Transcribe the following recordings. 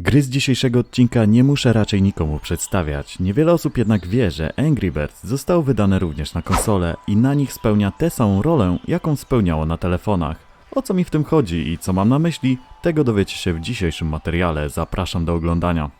Gry z dzisiejszego odcinka nie muszę raczej nikomu przedstawiać. Niewiele osób jednak wie, że Angry Birds zostało wydane również na konsole i na nich spełnia tę samą rolę, jaką spełniało na telefonach. O co mi w tym chodzi i co mam na myśli, tego dowiecie się w dzisiejszym materiale. Zapraszam do oglądania.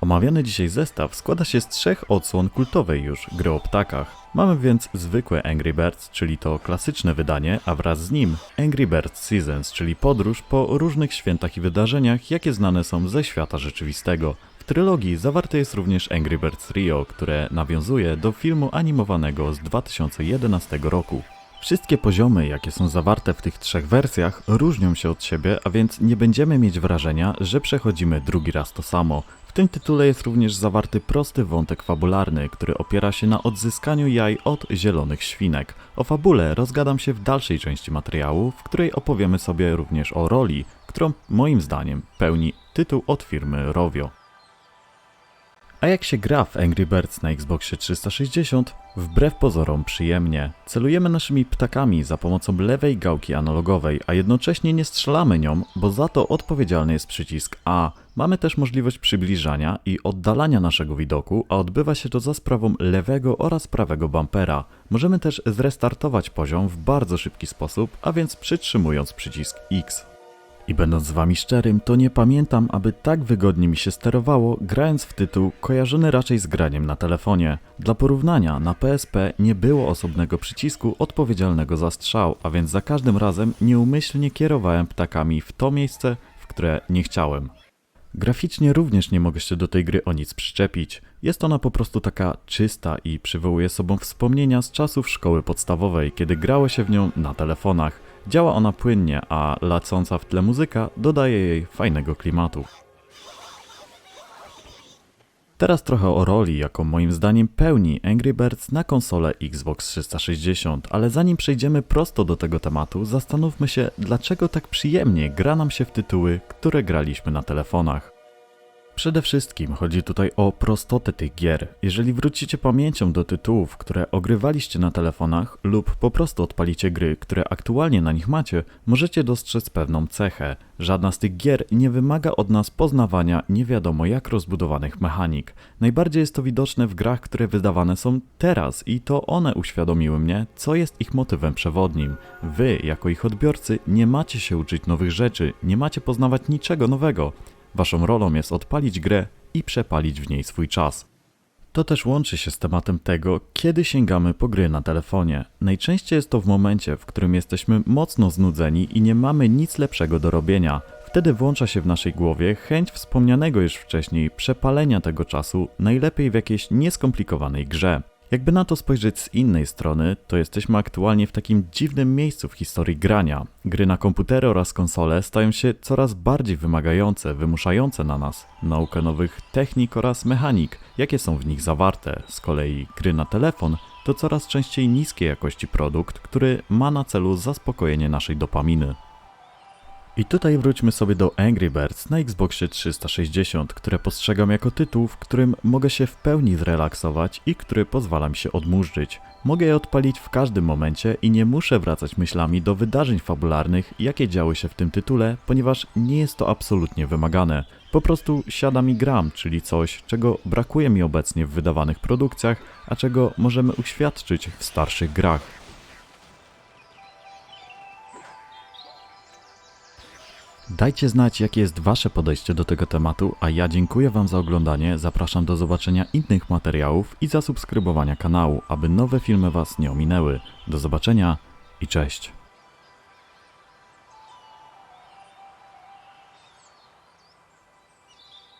Omawiany dzisiaj zestaw składa się z trzech odsłon kultowej już gry o ptakach. Mamy więc zwykłe Angry Birds, czyli to klasyczne wydanie, a wraz z nim Angry Birds Seasons, czyli podróż po różnych świętach i wydarzeniach, jakie znane są ze świata rzeczywistego. W trylogii zawarte jest również Angry Birds Rio, które nawiązuje do filmu animowanego z 2011 roku. Wszystkie poziomy, jakie są zawarte w tych trzech wersjach, różnią się od siebie, a więc nie będziemy mieć wrażenia, że przechodzimy drugi raz to samo. Tym tytule jest również zawarty prosty wątek fabularny, który opiera się na odzyskaniu jaj od zielonych świnek. O fabule rozgadam się w dalszej części materiału, w której opowiemy sobie również o roli, którą moim zdaniem pełni tytuł od firmy Rovio. A jak się gra w Angry Birds na Xboxie 360? Wbrew pozorom przyjemnie. Celujemy naszymi ptakami za pomocą lewej gałki analogowej, a jednocześnie nie strzelamy nią, bo za to odpowiedzialny jest przycisk A. Mamy też możliwość przybliżania i oddalania naszego widoku, a odbywa się to za sprawą lewego oraz prawego bumpera. Możemy też zrestartować poziom w bardzo szybki sposób, a więc przytrzymując przycisk X. I będąc z wami szczerym, to nie pamiętam, aby tak wygodnie mi się sterowało, grając w tytuł kojarzony raczej z graniem na telefonie. Dla porównania, na PSP nie było osobnego przycisku odpowiedzialnego za strzał, a więc za każdym razem nieumyślnie kierowałem ptakami w to miejsce, w które nie chciałem. Graficznie również nie mogę się do tej gry o nic przyczepić. Jest ona po prostu taka czysta i przywołuje sobą wspomnienia z czasów szkoły podstawowej, kiedy grało się w nią na telefonach. Działa ona płynnie, a lecąca w tle muzyka dodaje jej fajnego klimatu. Teraz trochę o roli, jaką moim zdaniem pełni Angry Birds na konsolę Xbox 360, ale zanim przejdziemy prosto do tego tematu, zastanówmy się, dlaczego tak przyjemnie gra nam się w tytuły, które graliśmy na telefonach. Przede wszystkim chodzi tutaj o prostotę tych gier. Jeżeli wrócicie pamięcią do tytułów, które ogrywaliście na telefonach lub po prostu odpalicie gry, które aktualnie na nich macie, możecie dostrzec pewną cechę. Żadna z tych gier nie wymaga od nas poznawania nie wiadomo jak rozbudowanych mechanik. Najbardziej jest to widoczne w grach, które wydawane są teraz i to one uświadomiły mnie, co jest ich motywem przewodnim. Wy, jako ich odbiorcy, nie macie się uczyć nowych rzeczy, nie macie poznawać niczego nowego. Waszą rolą jest odpalić grę i przepalić w niej swój czas. To też łączy się z tematem tego, kiedy sięgamy po gry na telefonie. Najczęściej jest to w momencie, w którym jesteśmy mocno znudzeni i nie mamy nic lepszego do robienia. Wtedy włącza się w naszej głowie chęć wspomnianego już wcześniej przepalenia tego czasu, najlepiej w jakiejś nieskomplikowanej grze. Jakby na to spojrzeć z innej strony, to jesteśmy aktualnie w takim dziwnym miejscu w historii grania. Gry na komputery oraz konsole stają się coraz bardziej wymagające, wymuszające na nas naukę nowych technik oraz mechanik, jakie są w nich zawarte. Z kolei gry na telefon to coraz częściej niskiej jakości produkt, który ma na celu zaspokojenie naszej dopaminy. I tutaj wróćmy sobie do Angry Birds na Xboxie 360, które postrzegam jako tytuł, w którym mogę się w pełni zrelaksować i który pozwala mi się odmurzyć. Mogę je odpalić w każdym momencie i nie muszę wracać myślami do wydarzeń fabularnych, jakie działy się w tym tytule, ponieważ nie jest to absolutnie wymagane. Po prostu siadam i gram, czyli coś, czego brakuje mi obecnie w wydawanych produkcjach, a czego możemy uświadczyć w starszych grach. Dajcie znać, jakie jest Wasze podejście do tego tematu, a ja dziękuję Wam za oglądanie, zapraszam do zobaczenia innych materiałów i zasubskrybowania kanału, aby nowe filmy Was nie ominęły. Do zobaczenia i cześć.